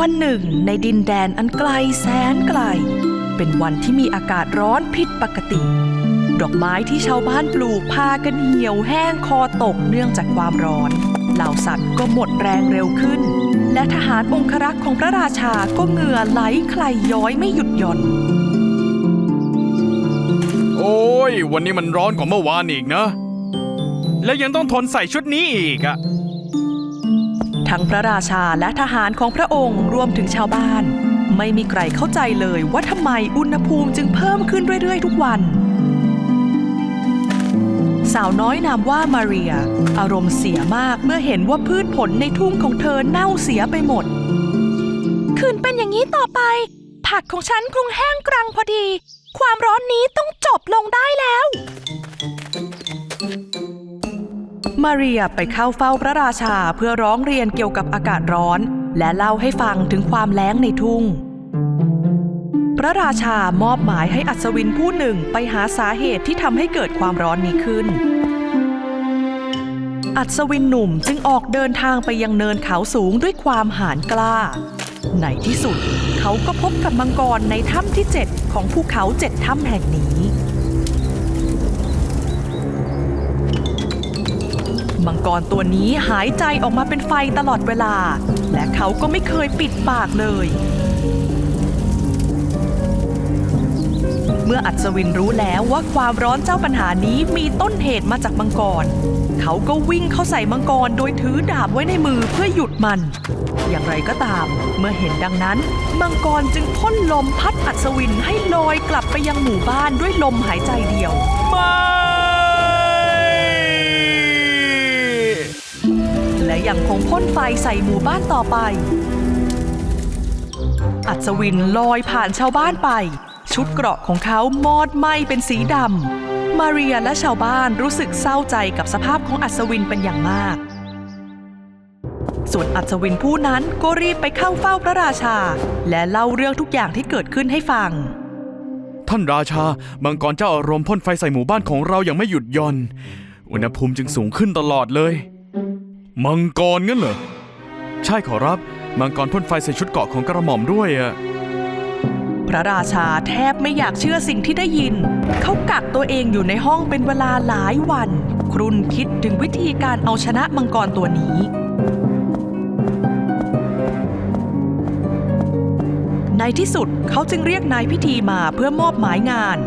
วันหนึ่งในดินแดนอันไกลแสนไกล เป็นวันที่มีอากาศร้อนผิดปกติ ดอกไม้ที่ชาวบ้านปลูกพากันเหี่ยวแห้งคอตกเนื่องจากความร้อน เหล่าสัตว์ก็หมดแรงเร็วขึ้น และทหารองครักษ์ของพระราชาก็เหงื่อไหลใครย้อยไม่หยุดหย่อน โอ้ย วันนี้มันร้อนกว่าเมื่อวานอีกนะ แล้วยังต้องทนใส่ชุดนี้อีกอะ ทั้งพระราชาและทหารของพระองค์รวมถึงชาวบ้าน ไม่มีใครเข้าใจเลยว่าทำไมอุณหภูมิจึงเพิ่มขึ้นเรื่อย ๆ ทุกวัน สาวน้อยนามว่ามาเรีย อารมณ์เสียมากเมื่อเห็นว่าพืชผลในทุ่งของเธอเน่าเสียไปหมด คืนเป็นอย่างนี้ต่อไป ผักของฉันคงแห้งกรังพอดี ความร้อนนี้ต้องจบลงได้แล้ว มาเรียไปเข้าเฝ้าพระราชาเพื่อร้องเรียนเกี่ยวกับอากาศร้อน และเล่าให้ฟังถึงความแล้งในทุ่ง พระราชามอบหมายให้อัศวินผู้หนึ่งไปหาสาเหตุที่ทำให้เกิดความร้อนนี้ขึ้น อัศวินหนุ่มจึงออกเดินทางไปยังเนินเขาสูงด้วยความหาญกล้า ในที่สุดเขาก็พบกับมังกรในถ้ำที่ 7 ของภูเขาเจ็ดถ้ำแห่งนี้ มังกรตัวนี้หายใจออกมาเป็นไฟตลอดเวลา และเขาก็ไม่เคยปิดปากเลย เมื่ออัศวินรู้แล้วว่าความร้อนเจ้าปัญหานี้มีต้นเหตุมาจากมังกร เขาก็วิ่งเข้าใส่มังกรโดยถือดาบไว้ในมือเพื่อหยุดมัน อย่างไรก็ตาม เมื่อเห็นดังนั้น มังกรจึงพ่นลมพัดอัศวินให้ลอยกลับไปยังหมู่บ้านด้วยลมหายใจเดียวม่แยังคงพ่นไฟใส่หมู่บ้านต่อไป อัศวินลอยผ่านชาวบ้านไป ชุดเกราะของเขามอดไหม้เป็นสีดำ มาเรียและชาวบ้านรู้สึกเศร้าใจกับสภาพของอัศวินเป็นอย่างมากส่วนอัศวินผู้นั้นก็รีบไปเข้าเฝ้าพระราชา และเล่าเรื่องทุกอย่างที่เกิดขึ้นให้ฟัง ท่านราชา มังกรเจ้าอารมณ์พ่นไฟใส่หมู่บ้านของเราอย่างไม่หยุดย่อน อุณหภูมิจึงสูงขึ้นตลอดเลย มังกรงั้นเหรอ ใช่ขอรับ มังกรพ่นไฟใส่ชุดเกราะของกระหม่อมด้วยอะพระราชาแทบไม่อยากเชื่อสิ่งที่ได้ยิน เขากักตัวเองอยู่ในห้องเป็นเวลาหลายวัน ครุ่นคิดถึงวิธีการเอาชนะมังกรตัวนี้ ในที่สุดเขาจึงเรียกนายพิธีมาเพื่อมอบหมายงาน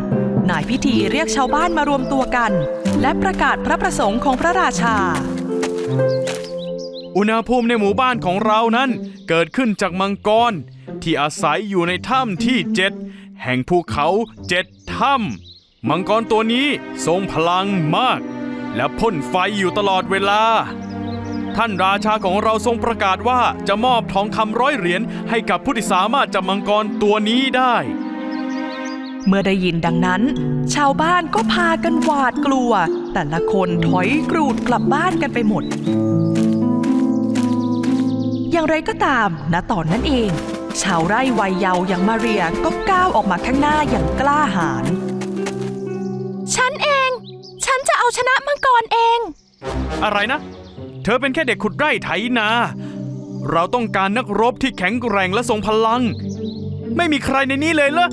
นายพิธีเรียกชาวบ้านมารวมตัวกัน และประกาศพระประสงค์ของพระราชา อุณหภูมิในหมู่บ้านของเรานั้น เกิดขึ้นจากมังกร ที่อาศัยอยู่ในถ้ำที่เจ็ดแห่งภูเขาเจ็ดถ้ำมังกรตัวนี้ทรงพลังมาก และพ่นไฟอยู่ตลอดเวลา ท่านราชาของเราทรงประกาศว่าจะมอบทองคำร้อยเหรียญให้กับผู้ที่สามารถจับมังกรตัวนี้ได้ เมื่อได้ยินดังนั้น ชาวบ้านก็พากันหวาดกลัว แต่ละคนถอยกรูดกลับบ้านกันไปหมด อย่างไรก็ตาม ณตอนนั้นเอง ชาวไร่วัยเยาว์อย่างมาเรียก็ก้าวออกมาข้างหน้าอย่างกล้าหาญฉันเอง ฉันจะเอาชนะมังกรเอง อะไรนะ เธอเป็นแค่เด็กขุดไร่ไถนา เราต้องการนักรบที่แข็งแกร่งและทรงพลัง ไม่มีใครในนี้เลยเหรอ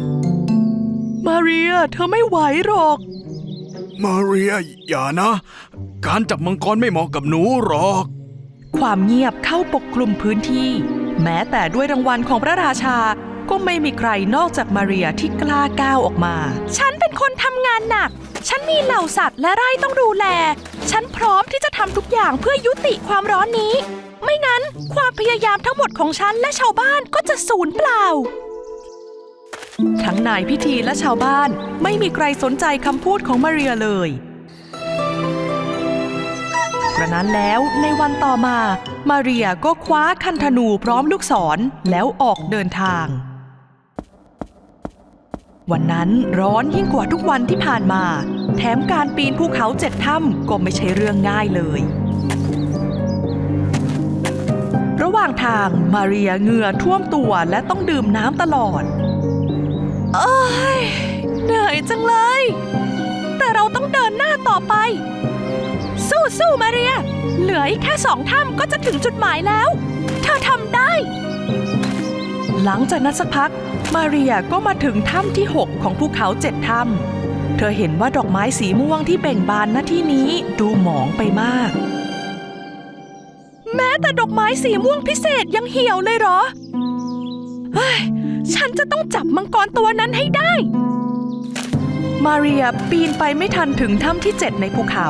มาเรีย เธอไม่ไหวหรอก มาเรีย อย่านะ การจับมังกรไม่เหมาะกับหนูหรอก ความเงียบเข้าปกคลุมพื้นที่ แม้แต่ด้วยรางวัลของพระราชา ก็ไม่มีใครนอกจากมาเรียที่กล้าก้าวออกมา ฉันเป็นคนทำงานหนัก ฉันมีเหล่าสัตว์และไร่ต้องดูแล ฉันพร้อมที่จะทำทุกอย่างเพื่อยุติความร้อนนี้ ไม่นั้นความพยายามทั้งหมดของฉันและชาวบ้านก็จะสูญเปล่าทั้งนายพิธีและชาวบ้านไม่มีใครสนใจคำพูดของมาเรียเลย ระนั้นแล้วในวันต่อมา มาเรียก็คว้าคันธนูพร้อมลูกศรแล้วออกเดินทาง วันนั้นร้อนยิ่งกว่าทุกวันที่ผ่านมา แถมการปีนภูเขาเจ็ดถ้ำก็ไม่ใช่เรื่องง่ายเลย ระหว่างทางมาเรียเหงื่อท่วมตัวและต้องดื่มน้ำตลอดเอ้ยเหนื่อยจังเลย แต่เราต้องเดินหน้าต่อไป สู้สู้มาเรีย เหลืออีกแค่สองถ้ำก็จะถึงจุดหมายแล้ว เธอทำได้ หลังจากนั้นสักพัก มาเรียก็มาถึงถ้ำที่ 6 ของภูเขาเจ็ดถ้ำเธอเห็นว่าดอกไม้สีม่วงที่เบ่งบานณที่นี้ดูหมองไปมาก แม้แต่ดอกไม้สีม่วงพิเศษยังเหี่ยวเลยเหรอ เฮ้ย ฉันจะต้องจับมังกรตัวนั้นให้ได้ มาเรียปีนไปไม่ทันถึงถ้ำที่ 7 ในภูเขา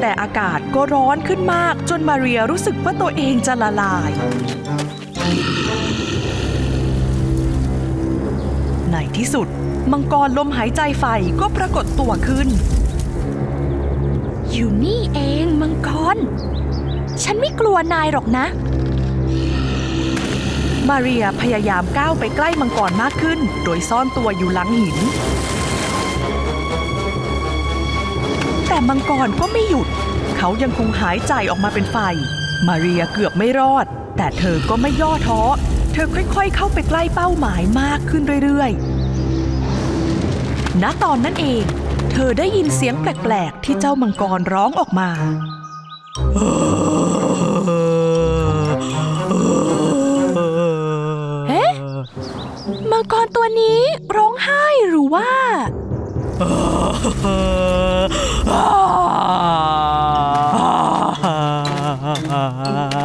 แต่อากาศก็ร้อนขึ้นมาก จนมาเรียรู้สึกว่าตัวเองจะละลาย ในที่สุด มังกรลมหายใจไฟก็ปรากฏตัวขึ้น อยู่นี่เองมังกร ฉันไม่กลัวนายหรอกนะ มาเรียพยายามก้าวไปใกล้มังกรมากขึ้น โดยซ่อนตัวอยู่หลังหิน แต่มังกรก็ไม่หยุด เขายังคงหายใจออกมาเป็นไฟ มาเรียเกือบไม่รอด แต่เธอก็ไม่ย่อท้อ เธอค่อยๆ เข้าไปใกล้เป้าหมายมากขึ้นเรื่อยๆ ณ ตอนนั้นเอง เธอได้ยินเสียงแปลกๆ ที่เจ้ามังกรร้องออกมาเอ๊ะมังกรตัวนี้ร้องไห้หรือว่า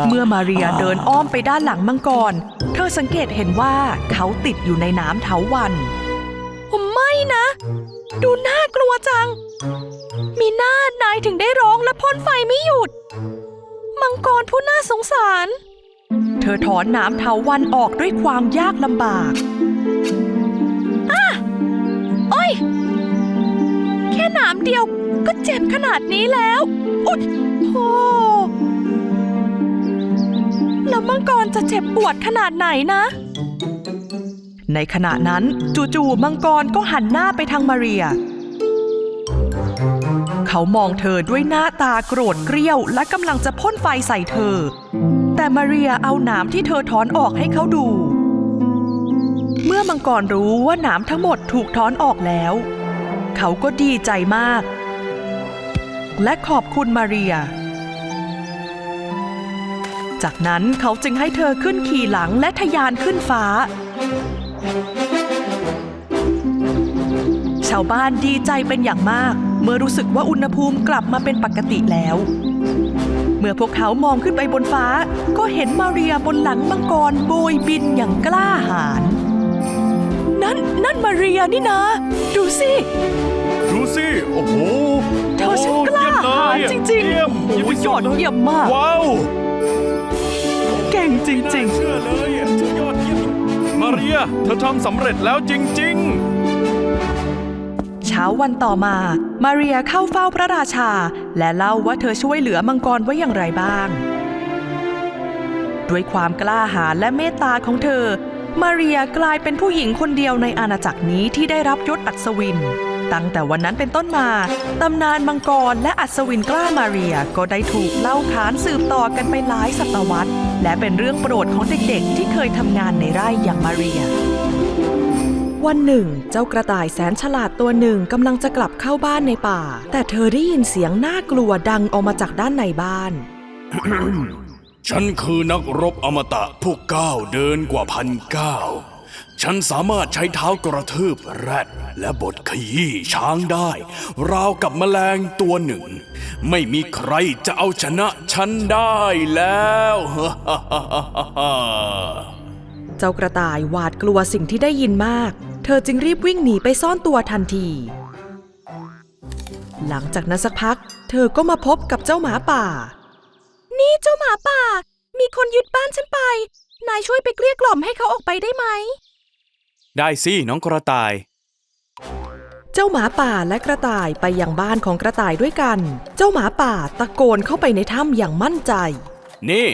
เมื่อมาเรียเดินอ้อมไปด้านหลังมังกร เธอสังเกตเห็นว่าเขาติดอยู่ในน้ำเถาวันไม่นะ ดูน่ากลัวจัง มีหน้านายถึงได้ร้องและพ่นไฟไม่หยุด มังกรผู้น่าสงสาร เธอถอนน้ำเถาวันออกด้วยความยากลำบากอ้าโอ้ย แค่หนามเดียว ก็เจ็บขนาดนี้แล้ว อุ๊ยโธ่แล้วมังกรจะเจ็บปวดขนาดไหนนะ ในขณะนั้นจู่ๆมังกรก็หันหน้าไปทางมาเรีย เขามองเธอด้วยหน้าตาโกรธเกรี้ยวและกำลังจะพ่นไฟใส่เธอ แต่มาเรียเอาหนามที่เธอถอนออกให้เขาดู เมื่อมังกรรู้ว่าหนามทั้งหมดถูกถอนออกแล้ว เขาก็ดีใจมาก และขอบคุณมาเรีย จากนั้นเขาจึงให้เธอขึ้นขี่หลังและทะยานขึ้นฟ้า ชาวบ้านดีใจเป็นอย่างมาก เมื่อรู้สึกว่าอุณหภูมิกลับมาเป็นปกติแล้ว เมื่อพวกเขามองขึ้นไปบนฟ้า ก็เห็นมาเรียบนหลังมังกรโบยบินอย่างกล้าหาญนั่นนั่นมาเรียนี่นะ ดูสิ ดูสิ โอ้โห เธอช่างกล้า หาญจริงๆเยี่ยมโอ้โหยอดเยี่ยมมาก ว้าวเก่งจริงเชื่อเลยอะเธอยอดเยี่ยมมาเรียเธอทำสำเร็จแล้วจริงๆเช้าวันต่อมา มาเรียเข้าเฝ้าพระราชา และเล่าว่าเธอช่วยเหลือมังกรไว้อย่างไรบ้าง ด้วยความกล้าหาญและเมตตาของเธอ มาเรียกลายเป็นผู้หญิงคนเดียวในอาณาจักรนี้ที่ได้รับยศอัศวิน ตั้งแต่วันนั้นเป็นต้นมา ตำนานมังกรและอัศวินกล้ามาเรียก็ได้ถูกเล่าขานสืบต่อกันไปหลายศตวรรษ และเป็นเรื่องโปรดของเด็กๆ ที่เคยทำงานในไร่อย่างมาเรีย วันหนึ่ง เจ้ากระต่ายแสนฉลาดตัวหนึ่งกำลังจะกลับเข้าบ้านในป่า แต่เธอได้ยินเสียงน่ากลัวดังออกมาจากด้านในบ้าน ฉันคือนักรบอมตะผู้ก้าวเดินกว่าพันก้าว ฉันสามารถใช้เท้ากระทืบแรดและบดขยี้ช้างได้ ราวกับแมลงตัวหนึ่ง ไม่มีใครจะเอาชนะฉันได้แล้วเจ้ากระต่ายหวาดกลัวสิ่งที่ได้ยินมาก เธอจึงรีบวิ่งหนีไปซ่อนตัวทันที หลังจากนั้นสักพัก เธอก็มาพบกับเจ้าหมาป่า นี่เจ้าหมาป่า มีคนยึดบ้านฉันไป นายช่วยไปเกลี้ยกล่อมให้เขาออกไปได้ไหม ได้สิน้องกระต่าย เจ้าหมาป่าและกระต่ายไปยังบ้านของกระต่ายด้วยกัน เจ้าหมาป่าตะโกนเข้าไปในถ้ำอย่างมั่นใจ นี่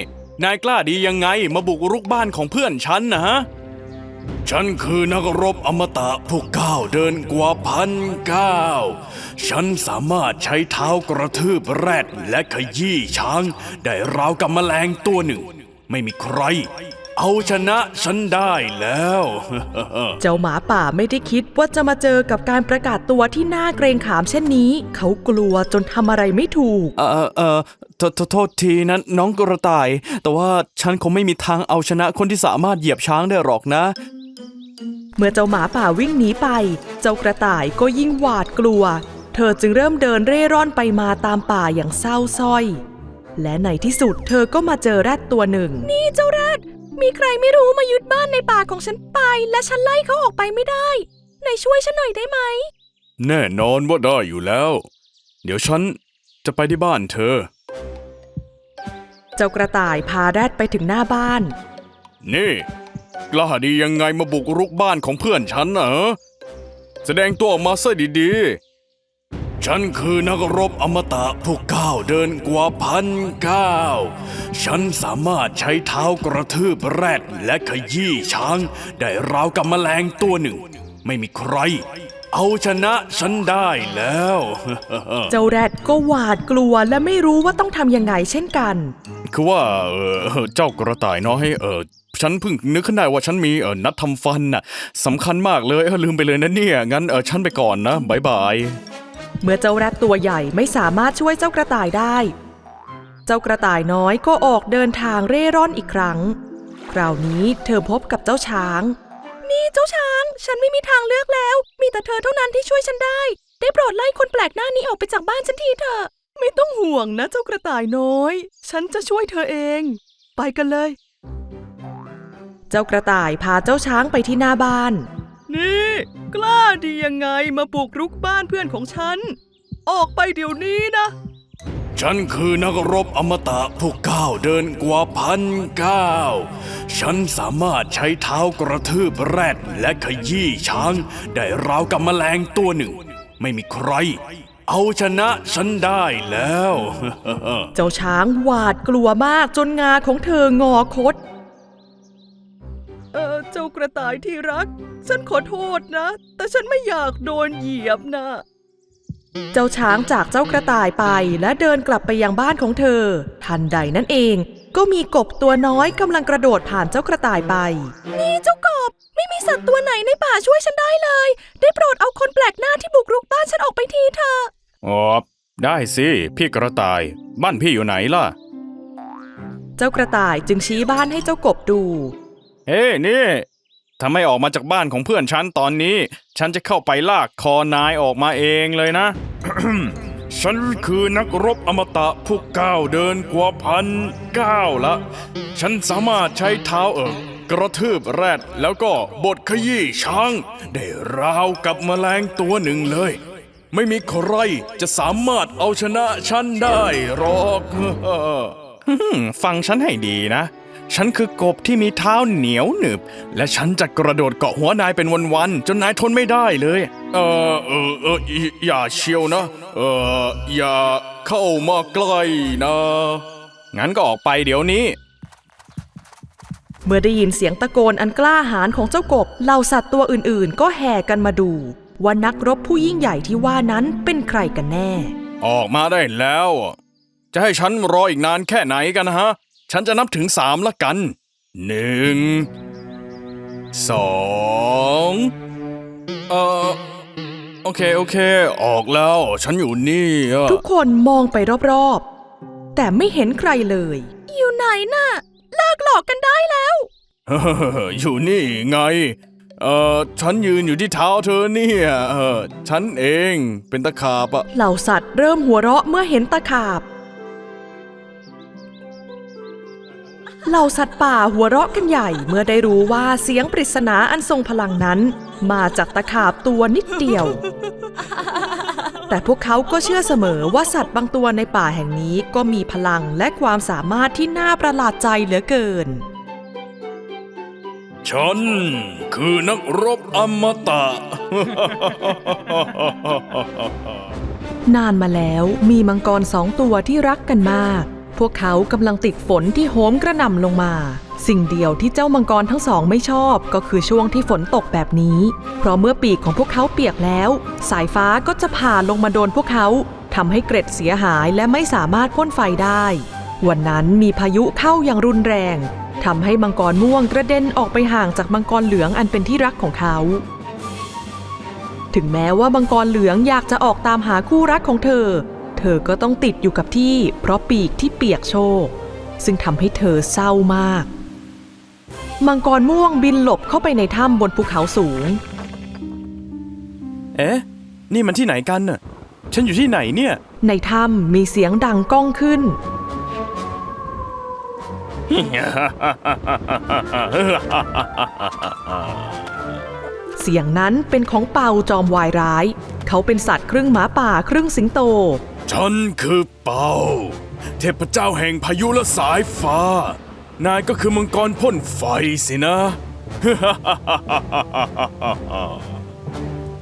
นายกล้าดียังไงมาบุกรุกบ้านของเพื่อนฉันนะฮะ ฉันคือนักรบอมตะผู้ก้าวเดินกว่าพันก้าวฉันสามารถใช้เท้ากระทืบแรดและขยี้ช้าง ได้ราวกับแมลงตัวหนึ่ง ไม่มีใคร เอาชนะฉันได้แล้ว เจ้าหมาป่าไม่ได้คิดว่าจะมาเจอกับการประกาศตัวที่น่าเกรงขามเช่นนี้ เขากลัวจนทำอะไรไม่ถูก เออเออโทษโทษทีนะน้องกระต่าย แต่ว่าฉันคงไม่มีทางเอาชนะคนที่สามารถเหยียบช้างได้หรอกนะ เมื่อเจ้าหมาป่าวิ่งหนีไป เจ้ากระต่ายก็ยิ่งหวาดกลัว เธอจึงเริ่มเดินเร่ร่อนไปมาตามป่าอย่างเศร้าส้อย และในที่สุดเธอก็มาเจอแรดตัวหนึ่ง นี่เจ้าแรด มีใครไม่รู้มายึดบ้านในป่าของฉันไป และฉันไล่เขาออกไปไม่ได้ไหนช่วยฉันหน่อยได้ไหม แน่นอนว่าได้อยู่แล้ว เดี๋ยวฉันจะไปที่บ้านเธอ เจ้ากระต่ายพาแรดไปถึงหน้าบ้าน นี่กล้าดียังไงมาบุกรุกบ้านของเพื่อนฉันน่ะฮะแสดงตัวออกมาซะดีๆ ฉันคือนักรบอมตะผู้ก้าวเดินกว่าพันก้าวฉันสามารถใช้เท้ากระทืบแรดและขยี้ช้าง ได้ราวกับแมลงตัวหนึ่ง ไม่มีใคร เอาชนะฉันได้แล้ว เจ้าแรดก็หวาดกลัวและไม่รู้ว่าต้องทำยังไงเช่นกัน คือว่าเออเจ้ากระต่ายน้อยเออฉันเพิ่งนึกขึ้นได้ว่าฉันมีเออนัดทำฟันน่ะสำคัญมากเลยเออลืมไปเลยนะเนี่ย งั้นเออฉันไปก่อนนะบายบาย เมื่อเจ้าแรดตัวใหญ่ไม่สามารถช่วยเจ้ากระต่ายได้ เจ้ากระต่ายน้อยก็ออกเดินทางเร่ร่อนอีกครั้ง คราวนี้เธอพบกับเจ้าช้าง นี่เจ้าช้าง ฉันไม่มีทางเลือกแล้ว มีแต่เธอเท่านั้นที่ช่วยฉันได้ ได้โปรดไล่คนแปลกหน้านี้ออกไปจากบ้านฉันทีเถอะ ไม่ต้องห่วงนะเจ้ากระต่ายน้อย ฉันจะช่วยเธอเอง ไปกันเลย เจ้ากระต่ายพาเจ้าช้างไปที่หน้าบ้าน นี่ กล้าดียังไงมาบุกรุกบ้านเพื่อนของฉัน ออกไปเดี๋ยวนี้นะ ฉันคือนักรบอมตะผู้ก้าวเดินกว่าพันก้าว ฉันสามารถใช้เท้ากระทืบแรดและขยี้ช้าง ได้ราวกับแมลงตัวหนึ่ง ไม่มีใคร เอาชนะฉันได้แล้ว เจ้าช้างหวาดกลัวมากจนงาของเธองอคด เออเจ้ากระต่ายที่รัก ฉันขอโทษนะ แต่ฉันไม่อยากโดนเหยียบนะ เจ้าช้างจากเจ้ากระต่ายไปและเดินกลับไปยังบ้านของเธอ ทันใดนั่นเอง ก็มีกบตัวน้อยกำลังกระโดดผ่านเจ้ากระต่ายไป นี่เจ้ากบ ไม่มีสัตว์ตัวไหนในป่าช่วยฉันได้เลย ได้โปรดเอาคนแปลกหน้าที่บุกรุกบ้านฉันออกไปทีเถอะอ๋อได้สิ พี่กระต่าย บ้านพี่อยู่ไหนล่ะ เจ้ากระต่ายจึงชี้บ้านให้เจ้ากบดู เฮ้นี่ทำไมออกมาจากบ้านของเพื่อนฉันตอนนี้ ฉันจะเข้าไปลากคอนายออกมาเองเลยนะ ฉันคือนักรบอมตะผู้ก้าวเดินกว่าพันก้าวละ ฉันสามารถใช้เท้าเอิกกระทืบแรดแล้วก็บดขยี้ช้าง ได้ราวกับแมลงตัวหนึ่งเลย ไม่มีใครจะสามารถเอาชนะฉันได้หรอก ฟังฉันให้ดีนะ ฉันคือกบที่มีเท้าเหนียวหนึบ และฉันจะกระโดดเกาะหัวนายเป็นวันๆจนนายทนไม่ได้เลย เออเออเอออยอย่าเชียวนะ เอออย่าเข้ามาใกล้นะ งั้นก็ออกไปเดี๋ยวนี้ เมื่อได้ยินเสียงตะโกนอันกล้าหาญของเจ้ากบเหล่าสัตว์ตัวอื่นๆ ก็แห่กันมาดูว่านักรบผู้ยิ่งใหญ่ที่ว่านั้นเป็นใครกันแน่ ออกมาได้แล้ว จะให้ฉันรออีกนานแค่ไหนกันฮะ ฉันจะนับถึงสามละกัน หนึ่ง สองเออโอเค โอเค ออกแล้ว ฉันอยู่นี่อะทุกคนมองไปรอบๆ แต่ไม่เห็นใครเลย อยู่ไหนน่ะเลิกหลอกกันได้แล้ว เฮ้ออยู่นี่ไง เออฉันยืนอยู่ที่เท้าเธอเนี่ยเออฉันเองเป็นตะขาบอะเหล่าสัตว์เริ่มหัวเราะเมื่อเห็นตะขาบ เหล่าสัตว์ป่าหัวเราะกันใหญ่เมื่อได้รู้ว่าเสียงปริศนาอันทรงพลังนั้น มาจากตะขาบตัวนิดเดียว แต่พวกเขาก็เชื่อเสมอว่าสัตว์บางตัวในป่าแห่งนี้ก็มีพลังและความสามารถที่น่าประหลาดใจเหลือเกิน ฉันคือนักรบอมตะ นานมาแล้วมีมังกรสองตัวที่รักกันมาก พวกเขากำลังติดฝนที่โหมกระหน่ำลงมา สิ่งเดียวที่เจ้ามังกรทั้งสองไม่ชอบก็คือช่วงที่ฝนตกแบบนี้ เพราะเมื่อปีกของพวกเขาเปียกแล้ว สายฟ้าก็จะผ่านลงมาโดนพวกเขาทำให้เกร็ดเสียหายและไม่สามารถพ่นไฟได้ วันนั้นมีพายุเข้าอย่างรุนแรงทำให้มังกรม่วงกระเด็นออกไปห่างจากมังกรเหลืองอันเป็นที่รักของเขา ถึงแม้ว่ามังกรเหลืองอยากจะออกตามหาคู่รักของเธอ เธอก็ต้องติดอยู่กับที่เพราะปีกที่เปียกโชก ซึ่งทำให้เธอเศร้ามาก มังกรม่วงบินหลบเข้าไปในถ้ำบนภูเขาสูง เอ๊ะ นี่มันที่ไหนกันน่ะ ฉันอยู่ที่ไหนเนี่ย ในถ้ำมีเสียงดังก้องขึ้น เสียงนั้นเป็นของเป่าจอมวายร้าย เขาเป็นสัตว์ครึ่งหมาป่าครึ่งสิงโต ฉันคือเปา เทพเจ้าแห่งพายุและสายฟ้า นายก็คือมังกรพ่นไฟสินะ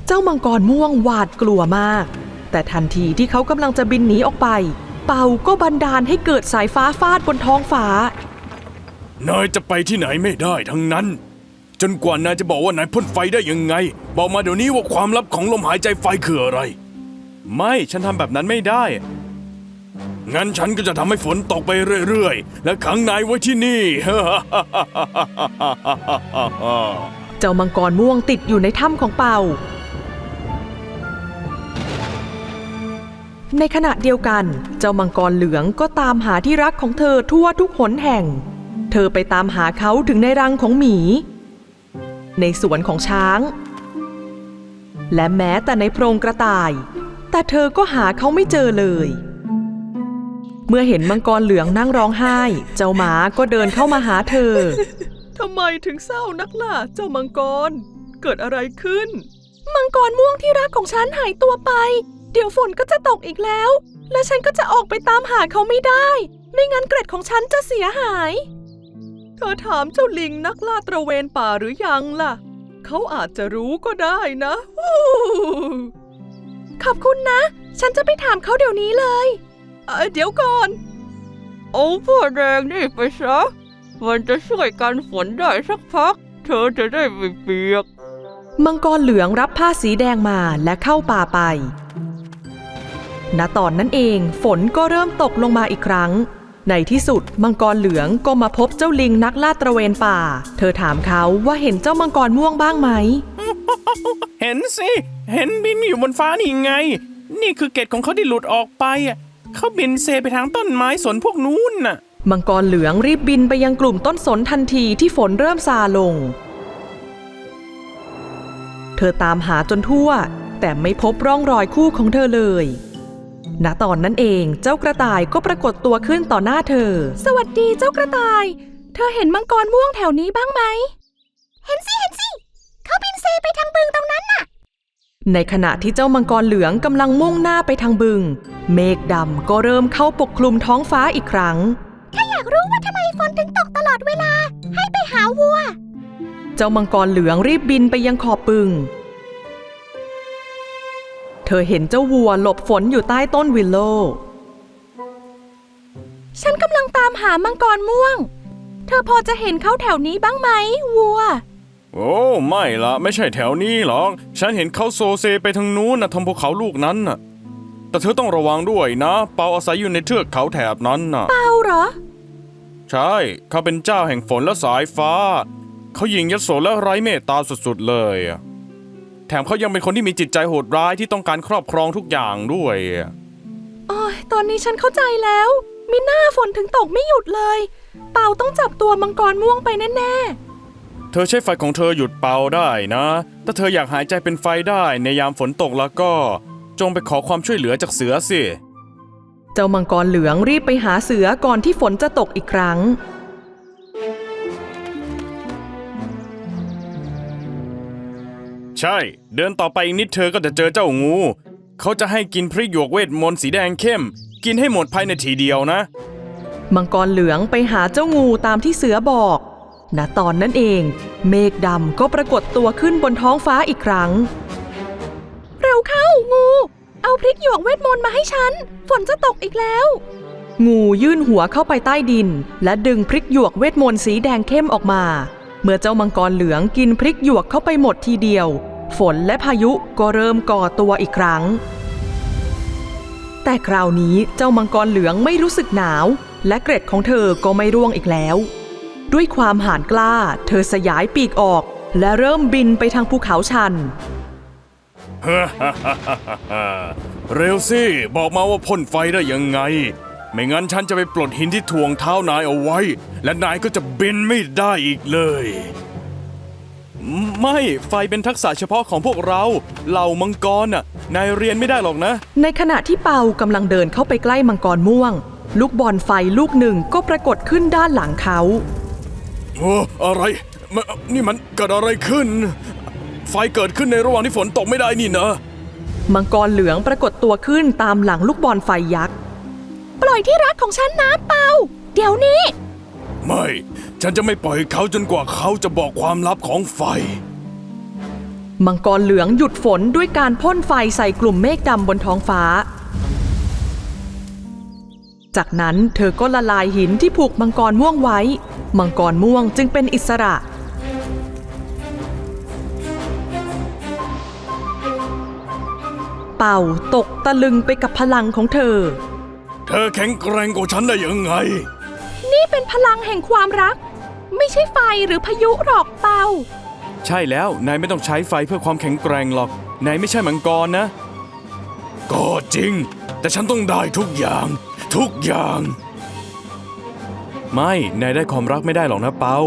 เจ้ามังกรม่วงหวาดกลัวมาก แต่ทันทีที่เขากำลังจะบินหนีออกไป เป่าก็บันดาลให้เกิดสายฟ้าฟาดบนท้องฟ้า นายจะไปที่ไหนไม่ได้ทั้งนั้น จนกว่านายจะบอกว่านายพ่นไฟได้ยังไง บอกมาเดี๋ยวนี้ว่าความลับของลมหายใจไฟคืออะไร ไม่ฉันทำแบบนั้นไม่ได้ งั้นฉันก็จะทำให้ฝนตกไปเรื่อยๆ และขังนายไว้ที่นี่ เจ้ามังกรม่วงติดอยู่ในถ้ำของเป่า ในขณะเดียวกัน เจ้ามังกรเหลืองก็ตามหาที่รักของเธอทั่วทุกหนแห่ง เธอไปตามหาเขาถึงในรังของหมี ในสวนของช้าง และแม้แต่ในโพรงกระต่าย แต่เธอก็หาเขาไม่เจอเลย เมื่อเห็นมังกรเหลืองนั่งร้องไห้ เจ้าหมาก็เดินเข้ามาหาเธอ ทำไมถึงเศร้านักล่ะ เจ้ามังกร เกิดอะไรขึ้น มังกรม่วงที่รักของฉันหายตัวไป เดี๋ยวฝนก็จะตกอีกแล้ว และฉันก็จะออกไปตามหาเขาไม่ได้ ไม่งั้นเกร็ดของฉันจะเสียหาย เธอถามเจ้าลิงนักล่าตระเวนป่าหรือยังล่ะ เขาอาจจะรู้ก็ได้นะ ขอบคุณนะ ฉันจะไปถามเขาเดี๋ยวนี้เลย เอ่อเดี๋ยวก่อน เอาผ้าแดงนี่ไปซะ มันจะช่วยกันฝนได้สักพัก เธอจะได้ไม่เปียก มังกรเหลืองรับผ้าสีแดงมาและเข้าป่าไป ณ ตอนนั้นเองฝนก็เริ่มตกลงมาอีกครั้ง ในที่สุดมังกรเหลืองก็มาพบเจ้าลิงนักล่าตระเวนป่า เธอถามเขาว่าเห็นเจ้ามังกรม่วงบ้างไหม เห็นสิ เห็นบินอยู่บนฟ้านี่ไง นี่คือเกตของเขาที่หลุดออกไปอะเขาบินเซไปทางต้นไม้สนพวกนู้นน่ะ มังกรเหลืองรีบบินไปยังกลุ่มต้นสนทันทีที่ฝนเริ่มซาลง เธอตามหาจนทั่ว แต่ไม่พบร่องรอยคู่ของเธอเลย ณ ตอนนั้นเองเจ้ากระต่ายก็ปรากฏตัวขึ้นต่อหน้าเธอ สวัสดีเจ้ากระต่าย เธอเห็นมังกรม่วงแถวนี้บ้างไหม เห็นสิ เห็นสิเขาบินเซไปทางบึงตรงนั้นน่ะ ในขณะที่เจ้ามังกรเหลืองกำลังมุ่งหน้าไปทางบึง เมฆดำก็เริ่มเข้าปกคลุมท้องฟ้าอีกครั้งอยากรู้ว่าทำไมฝนถึงตกตลอดเวลา ให้ไปหาวัว เจ้ามังกรเหลืองรีบบินไปยังขอบปึง เธอเห็นเจ้าวัวหลบฝนอยู่ใต้ต้นวิลโล ฉันกำลังตามหามังกรม่วง เธอพอจะเห็นเขาแถวนี้บ้างไหมวัว โอ้ไม่ละไม่ใช่แถวนี้หรอก ฉันเห็นเขาโซเซไปทางนู้นนะทางภูเขาลูกนั้นน่ะ แต่เธอต้องระวังด้วยนะ เปาอาศัยอยู่ในเทือกเขาแถบนั้นน่ะ เปล่าเหรอ ใช่เขาเป็นเจ้าแห่งฝนและสายฟ้า เขายิงยโสและไร้เมตตาสุดๆเลยอะแถมเขายังเป็นคนที่มีจิตใจโหดร้ายที่ต้องการครอบครองทุกอย่างด้วยอะโอ้ยตอนนี้ฉันเข้าใจแล้วมีหน้าฝนถึงตกไม่หยุดเลย เปาต้องจับตัวมังกรม่วงไปแน่ เธอใช้ไฟของเธอหยุดเปาได้นะ ถ้าเธออยากหายใจเป็นไฟได้ในยามฝนตกแล้วก็ จงไปขอความช่วยเหลือจากเสือสิๆเจ้ามังกรเหลืองรีบไปหาเสือก่อนที่ฝนจะตกอีกครั้ง ใช่ เดินต่อไปอีกนิดเธอก็จะเจอเจ้างู เขาจะให้กินพริกหยวกเวทมนต์สีแดงเข้ม กินให้หมดภายในทีเดียวนะ มังกรเหลืองไปหาเจ้างูตามที่เสือบอก ณตอนนั้นเอง เมฆดำก็ปรากฏตัวขึ้นบนท้องฟ้าอีกครั้ง เร็วเข้างู เอาพริกหยวกเวทมนต์มาให้ฉัน ฝนจะตกอีกแล้ว งูยื่นหัวเข้าไปใต้ดิน และดึงพริกหยวกเวทมนต์สีแดงเข้มออกมา เมื่อเจ้ามังกรเหลืองกินพริกหยวกเข้าไปหมดทีเดียว ฝนและพายุก็เริ่มก่อตัวอีกครั้ง แต่คราวนี้เจ้ามังกรเหลืองไม่รู้สึกหนาว และเกร็ดของเธอก็ไม่ร่วงอีกแล้ว ด้วยความหานกล้า เธอสยายปีกออก และเริ่มบินไปทางภูเขาชัน เร็วสิ บอกมาว่าพ่นไฟได้ยังไง ไม่งั้นฉันจะไปปลดหินที่ถ่วงเท้านายเอาไว้ และนายก็จะบินไม่ได้อีกเลย ไม่ไฟเป็นทักษะเฉพาะของพวกเรา เหล่ามังกรน่ะ นายเรียนไม่ได้หรอกนะ ในขณะที่เปากำลังเดินเข้าไปใกล้มังกรม่วง ลูกบอลไฟลูกหนึ่งก็ปรากฏขึ้นด้านหลังเขา โอ้อะไรมะนี่มันเกิดอะไรขึ้น ไฟเกิดขึ้นในระหว่างที่ฝนตกไม่ได้นี่นะมังกรเหลืองปรากฏตัวขึ้นตามหลังลูกบอลไฟยักษ์ ปล่อยที่รักของฉันนะเปา เดี๋ยวนี้ ไม่ ฉันจะไม่ปล่อยเขาจนกว่าเขาจะบอกความลับของไฟ มังกรเหลืองหยุดฝนด้วยการพ่นไฟใส่กลุ่มเมฆดำบนท้องฟ้า จากนั้นเธอก็ละลายหินที่ผูกมังกรม่วงไว้ มังกรม่วงจึงเป็นอิสระ เป่าตกตะลึงไปกับพลังของเธอ เธอแข็งแกร่งกว่าฉันได้ยังไง นี่เป็นพลังแห่งความรัก ไม่ใช่ไฟหรือพายุหรอกเป่า ใช่แล้วนายไม่ต้องใช้ไฟเพื่อความแข็งแกร่งหรอก นายไม่ใช่มังกรนะ ก็จริง แต่ฉันต้องได้ทุกอย่าง ทุกอย่าง ไม่ นายได้ความรักไม่ได้หรอกนะเปา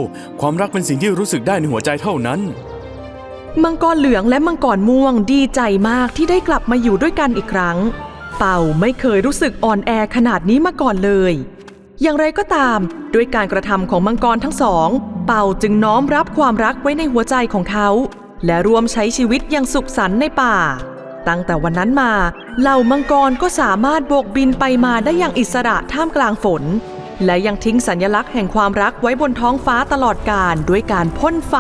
ความรักเป็นสิ่งที่รู้สึกได้ในหัวใจเท่านั้น มังกรเหลืองและมังกรม่วงดีใจมากที่ได้กลับมาอยู่ด้วยกันอีกครั้ง เป่าไม่เคยรู้สึกอ่อนแอขนาดนี้มาก่อนเลย อย่างไรก็ตาม ด้วยการกระทำของมังกรทั้งสอง เป่าจึงน้อมรับความรักไว้ในหัวใจของเขา และร่วมใช้ชีวิตอย่างสุขสันต์ในป่า ตั้งแต่วันนั้นมา เหล่ามังกรก็สามารถโบกบินไปมาได้อย่างอิสระท่ามกลางฝน และยังทิ้งสัญลักษณ์แห่งความรักไว้บนท้องฟ้าตลอดกาลด้วยการพ่นไฟ